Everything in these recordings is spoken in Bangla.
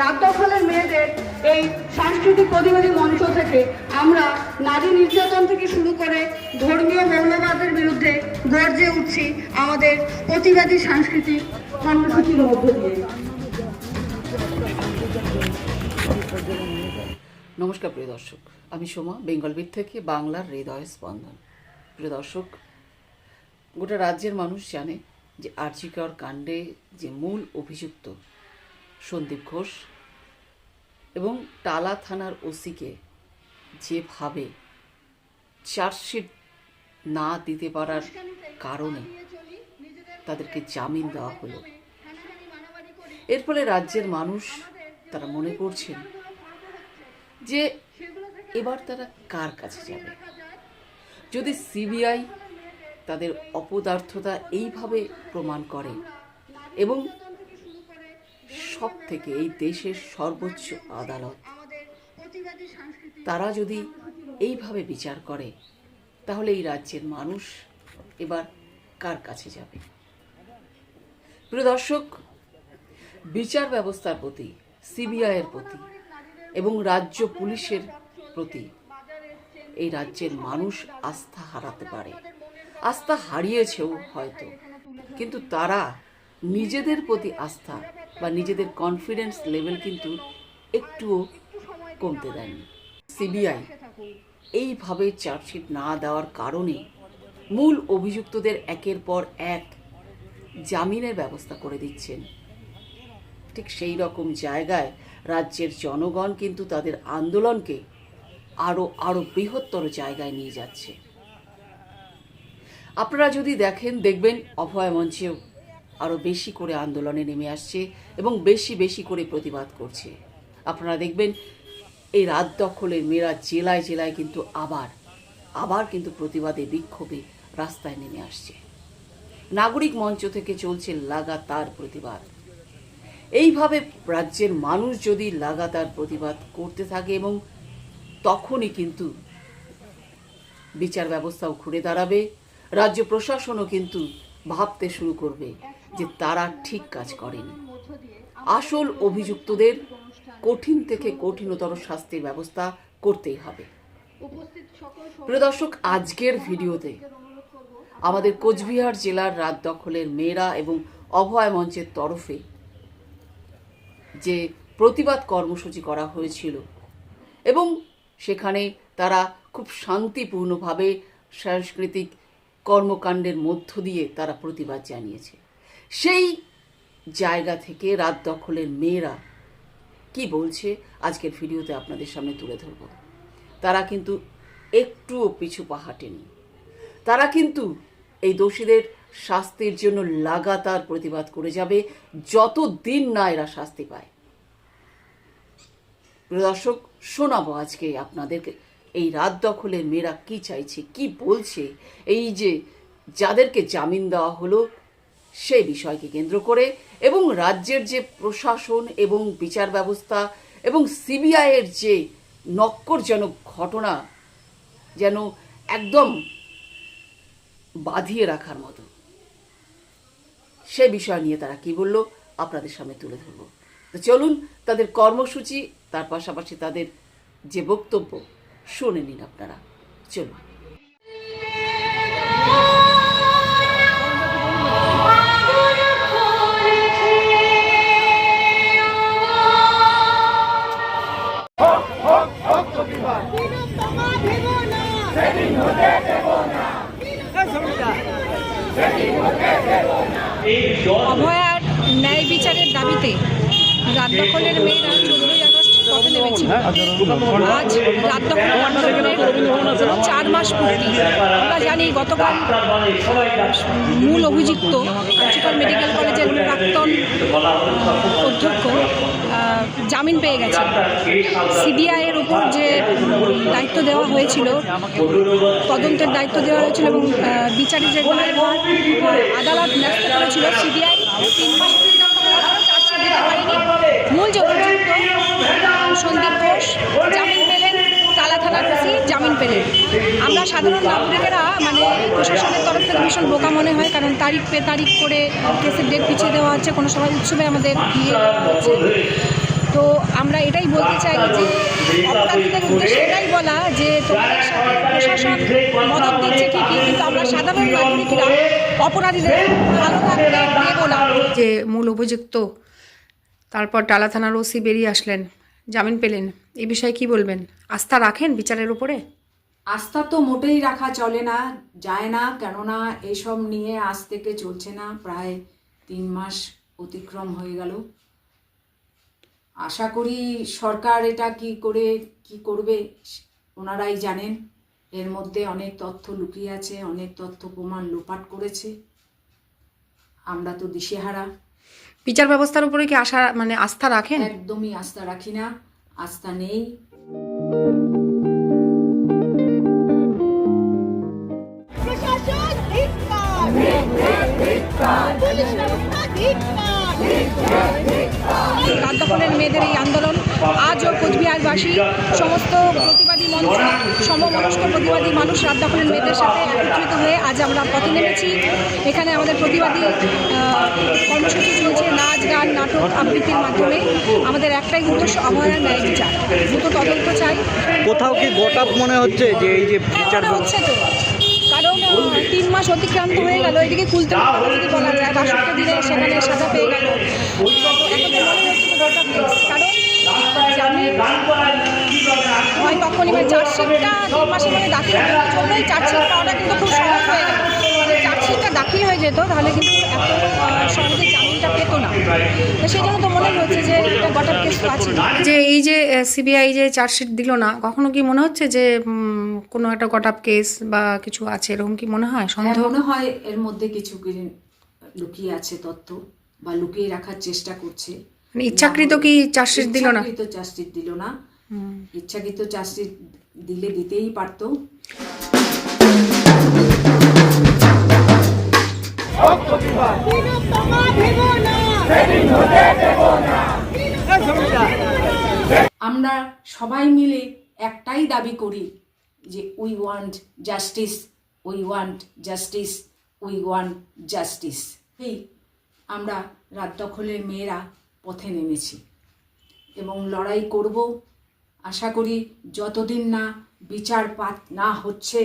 রাত দখলের মেয়েদের এই সাংস্কৃতিক প্রতিবাদী মঞ্চ থেকে আমরা নারী নির্যাতন থেকে শুরু করে ধর্মীয় মৌলবাদের বিরুদ্ধে গর্জে উঠছি আমাদের প্রতিবাদী সাংস্কৃতিক কর্মসূচির মধ্য দিয়ে। নমস্কার, প্রিয় দর্শক। আমি সোমা বেঙ্গলবিট থেকে বাংলার হৃদয় স্পন্দন। প্রিয় দর্শক, গোটা রাজ্যের মানুষ জানে যে আর্জিকর কাণ্ডে যে মূল অভিযুক্ত সন্দীপ ঘোষ এবং টালা থানার ওসিকে যেভাবে চার্জশিট না দিতে পারার কারণে তাদেরকে জামিন দেওয়া হলো। এর ফলে রাজ্যের মানুষ তারা মনে করছেন যে এবার তারা কার কাছে যাবে? যদি সিবিআই তাদের অপদার্থতা এইভাবে প্রমাণ করে এবং সব থেকে এই দেশের সর্বোচ্চ আদালত। তারা যদি এইভাবে বিচার করে তাহলে এই রাজ্যের মানুষ এবার কার কাছে যাবে? প্রিয় দর্শক বিচার ব্যবস্থার প্রতি সিবিআইয়ের প্রতি এবং রাজ্য পুলিশের প্রতি এই রাজ্যের মানুষ আস্থা হারাতে পারে। আস্থা হারিয়েছেও হয়তো কিন্তু তারা নিজেদের প্রতি আস্থা বা নিজেদের কনফিডেন্স লেভেল কিন্তু একটুও কমতে দেয়নি। সিবিআই এইভাবে চার্জশিট না দেওয়ার কারণে মূল অভিযুক্তদের একের পর এক জামিনের ব্যবস্থা করে দিচ্ছেন। ঠিক সেই রকম জায়গায় রাজ্যের জনগণ কিন্তু তাদের আন্দোলনকে আরও আরও বৃহত্তর জায়গায় নিয়ে যাচ্ছে। আপনারা যদি দেখেন, দেখবেন অভয় মঞ্চেও আরও বেশি করে আন্দোলনে নেমে আসছে এবং বেশি বেশি করে প্রতিবাদ করছে। আপনারা দেখবেন, এই রাত দখলের মেয়েরা জেলায় জেলায় কিন্তু আবার আবার কিন্তু প্রতিবাদে, বিক্ষোভে রাস্তায় নেমে আসছে। নাগরিক মঞ্চ থেকে চলছে লাগাতার প্রতিবাদ। এইভাবে রাজ্যের মানুষ যদি লাগাতার প্রতিবাদ করতে থাকে এবং তখনই কিন্তু বিচার ব্যবস্থাও ঘুরে দাঁড়াবে, রাজ্য প্রশাসনও কিন্তু ভাবতে শুরু করবে। যে তারা ঠিক কাজ করেনি। আসল অভিযুক্তদের কঠিন থেকে কঠিনতর শাস্তির ব্যবস্থা করতেই হবে। প্রিয় দর্শক, আজকের ভিডিওতে আমাদের কোচবিহার জেলার রাত দখলের মেয়েরা এবং অভয় মঞ্চের তরফে যে প্রতিবাদ কর্মসূচি করা হয়েছিল এবং সেখানে তারা খুব শান্তিপূর্ণভাবে সাংস্কৃতিক কর্মকাণ্ডের মধ্য দিয়ে তারা প্রতিবাদ জানিয়েছে। সেই জায়গা থেকে রাত দখলের মেয়েরা কি বলছে আজকের ভিডিওতে আপনাদের সামনে তুলে ধরব। তারা কিন্তু একটুও পিছু পা হাঁটেনি। তারা কিন্তু এই দোষীদের শাস্তির জন্য লাগাতার প্রতিবাদ করে যাবে যত দিন না এরা শাস্তি পায়। দর্শক, শোনাবো আজকে আপনাদেরকে এই রাত দখলের মেয়েরা কি চাইছে, কি বলছে, এই যে যাদেরকে জামিন দেওয়া হলো সেই বিষয়কে কেন্দ্র করে এবং রাজ্যের যে প্রশাসন এবং বিচার ব্যবস্থা এবং সিবিআইয়ের যে নক্করজনক ঘটনা যেন একদম বাঁধিয়ে রাখার মতো। সে বিষয় নিয়ে তারা কি বলল, আপনাদের সামনে তুলে ধরব। তো চলুন, তাদের কর্মসূচি, তার পাশাপাশি তাদের যে বক্তব্য, শুনে নিন আপনারা। চলুন। অভয়ার ন্যায় বিচারের দাবিতে রাত দখলের মেয়েরা চোদ্দই আজ রাত দখল চার মাস পূর্তি। আমরা জানি গতকাল মূল অভিযুক্ত কার্যকর মেডিকেল কলেজের প্রাক্তন অধ্যক্ষ জামিন পেয়ে গেছেন। সিবিআইয়ের উপর যে দায়িত্ব দেওয়া হয়েছিল তদন্তের দায়িত্ব দেওয়া হয়েছিল এবং আহ, বিচারের যে আদালত ন্যস্ত করেছিল। সিবিআই তিন মাস মূল যে অভিযুক্ত সন্দীপ ঘোষ, জামিন পেলেন তালা থানার ওসি জামিন পেলেন। আমরা সাধারণ নাগরিকেরা মানে প্রশাসনের তরফ থেকে ভীষণ বোকা মনে হয়, কারণ তারিখ পে তারিখ করে কেসের ডেট পিছিয়ে দেওয়া হচ্ছে কোনো সময় উৎসবে আমাদের বিয়ে হচ্ছে। তো আমরা এটাই বলতে চাই যে অপরাধীদের উদ্দেশ্যে এটাই বলা যে তোমাদের সাথে প্রশাসন মদত দিচ্ছে ঠিকই, কিন্তু আমরা সাধারণ নাগরিকরা অপরাধীদের ভালো থাকতে দেবো না। যে মূল অভিযুক্ত, তারপর টালা থানার ওসি বেরিয়ে আসলেন। জামিন পেলেন। এ বিষয়ে কি বলবেন? আস্থা রাখেন বিচারের উপরে? আস্থা তো মোটেই রাখা চলে না, যায় না, কেননা এসব নিয়ে আজ থেকে চলছে না, প্রায় তিন মাস অতিক্রম হয়ে গেল। আশা করি সরকার এটা কি করে, কি করবে, ওনারাই জানেন। এর মধ্যে অনেক তথ্য লুকিয়ে আছে, অনেক তথ্য প্রমাণ লোপাট করেছে। আমরা তো দিশেহারা। বিচার ব্যবস্থার উপরে কি আশা মানে আস্থা রাখেন? একদমই আস্থা রাখি না আস্থা নেই। মেয়েদের এই আন্দোলন আজও কোচবিহারবাসী সমস্ত প্রতিবাদী মঞ্চ সমমনস্ক প্রতিবাদী মানুষ রাত দখলের মেয়েদের সাথে একত্রিত হয়ে আজ আমরা পথে নেমেছি। এখানে আমাদের প্রতিবাদী কর্মসূচি চলছে নাচ গান নাটক আবৃত্তির মাধ্যমে। আমাদের একটাই উদ্দেশ্য অভয়ার ন্যায় বিচার। দ্রুত তদন্ত চাই। কোথাও কি গোটাপ মনে হচ্ছে যে এই যে হ্যাঁ, বিচার হচ্ছে তো। কারণ তিন মাস অতিক্রান্ত হয়ে গেল এদিকে খুলতে যদি বলা যায়। বাষট্টি দিনে সেখানে সাজা পেয়ে গেল। মনে গোটা কারণ হয় তখনই মানে চার্জশিটটা তিন মাসের মধ্যে দাখিল জন্যই চার্জশিট পাওয়াটা কিন্তু খুব সহজ হয়ে গেল। চার্জশিটটা দাখিল হয়ে যেত তাহলে কিন্তু এত সহজে জামিনটা পেতো না। তো সেই জন্য তো মনে হচ্ছে যে কেস তো আছে যে এই যে সিবিআই যে চার্জশিট দিল না কখনো কি মনে হচ্ছে যে কোনো একটা গটাপ কেস বা কিছু আছে এরকম কি মনে হয়? হ্যাঁ, সন্দেহ? মনে হয় এর মধ্যে কিছু লুকিয়ে আছে তথ্য বা লুকিয়ে রাখার চেষ্টা করছে। মানে ইচ্ছাকৃত কি চার্জশিট দিল না? ইচ্ছাকৃত চার্জশিট দিল না। ইচ্ছাকৃত চার্জশিট দিলে দিতেই পারতো। আমরা সবাই মিলে একটাই দাবি করি যে we want justice we want justice we want justice এই আমরা রাত দখলের মেয়েরা পথে নেমেছি। এবং লড়াই করব। আশা করি যতদিন না বিচার পাত না হচ্ছে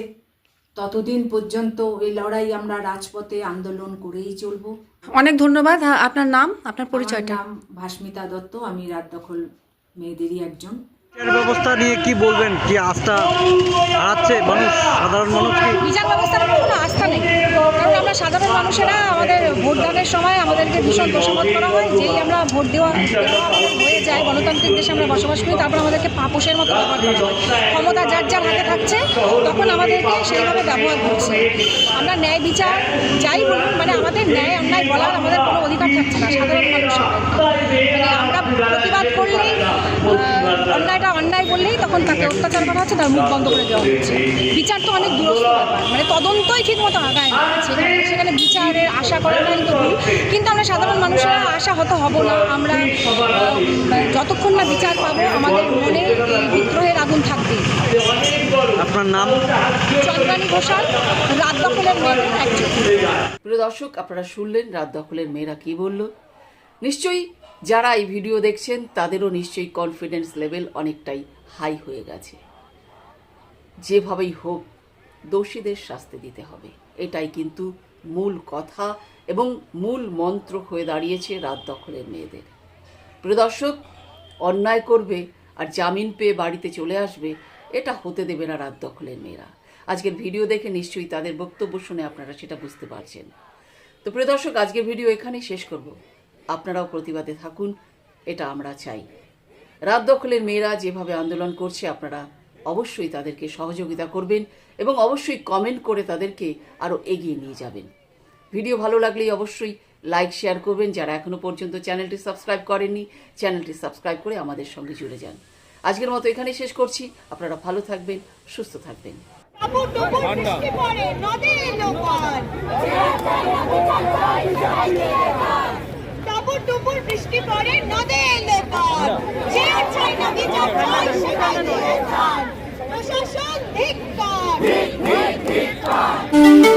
ততদিন পর্যন্ত এই লড়াই আমরা রাজপথে আন্দোলন করেই চলবো। অনেক ধন্যবাদ। হ্যাঁ, আপনার নাম আপনার পরিচয়টা। নাম ভাস্মিতা দত্ত। আমি রাত দখল মেয়েদেরই একজন। বিচার ব্যবস্থা নিয়ে কি বলবেন? কি আস্থা হারাচ্ছে মানুষ সাধারণ মানুষ কি? বিচার ব্যবস্থার কোনো আস্থা নেই। কারণ আমরা সাধারণ মানুষেরা আমাদের ভোটদানের সময় আমাদেরকে ভীষণ দোষামত করা হয়। যেই আমরা ভোট দেওয়া হয়ে যায়, গণতান্ত্রিক দেশে আমরা বসবাস করি, তারপর আমাদেরকে পাপোশের মতো ব্যবহার করা হয়। ক্ষমতা যার যার হাতে থাকছে, তখন আমাদেরকে সেইভাবে ব্যবহার করছে। আমরা ন্যায় বিচার যাই বলুন মানে আমাদের ন্যায় অন্যায় বলার আমাদের কোনো অধিকার থাকছে না, সাধারণ মানুষের মানে আমরা প্রতিবাদ করলেই অন্যায়টা অন্যায় বললেই তখন তাকে অত্যাচার করা হচ্ছে, তার মুখ বন্ধ করে দেওয়া হচ্ছে। বিচার তো অনেক দূরস্থ মানে তদন্তই ঠিক মতো আগায় না। সেখানে সেখানে বিচারের আশা করাটাই তো ভুল কিন্তু আমরা সাধারণ মানুষেরা আশা হতে হব না। আমরা যতক্ষণ না বিচার পাবো আমাদের মনে এই বিদ্রোহের আগুন থাকবে। আপনার নাম? চন্দ্রানী ঘোষাল রাত দখলের মেয়েদের একজন। প্রিয় দর্শক আপনারা শুনলেন রাত দখলের মেয়েরা কি বলল? নিশ্চয়ই যারা এই ভিডিও দেখছেন তাদেরও নিশ্চয়ই কনফিডেন্স লেভেল অনেকটাই হাই হয়ে গেছে। যেভাবেই হোক দোষীদের শাস্তি দিতে হবে। এটাই কিন্তু মূল কথা এবং মূল মন্ত্র হয়ে দাঁড়িয়েছে রাত দখলের মেয়েদের। প্রদর্শক অন্যায় করবে আর জামিন পেয়ে বাড়িতে চলে আসবে, এটা হতে দেবে না রাত দখলের মেয়েরা। আজকের ভিডিও দেখে নিশ্চয়ই তাদের বক্তব্য শুনে আপনারা সেটা বুঝতে পারছেন। তো প্রিয় দর্শক, আজকের ভিডিও এখানেই শেষ করব। আপনারাও প্রতিবাদে থাকুন, এটা আমরা চাই। রাত দখলের মেয়েরা যেভাবে আন্দোলন করছে, আপনারা অবশ্যই তাদেরকে সহযোগিতা করবেন এবং অবশ্যই কমেন্ট করে তাদেরকে আরও এগিয়ে নিয়ে যাবেন। ভিডিও ভালো লাগলেই অবশ্যই লাইক শেয়ার করবেন। যারা এখনও পর্যন্ত চ্যানেলটি সাবস্ক্রাইব করেননি চ্যানেলটি সাবস্ক্রাইব করে আমাদের সঙ্গে জুড়ে যান। আজকের মতো এখানেই শেষ করছি। আপনারা ভালো থাকবেন সুস্থ থাকবেন। টাপুর টুপুর বৃষ্টি পড়ে নদে যে ছাই না বিচার হয় সেটাই দিয়ে প্রশাসন ধিক্কার ধিক্কার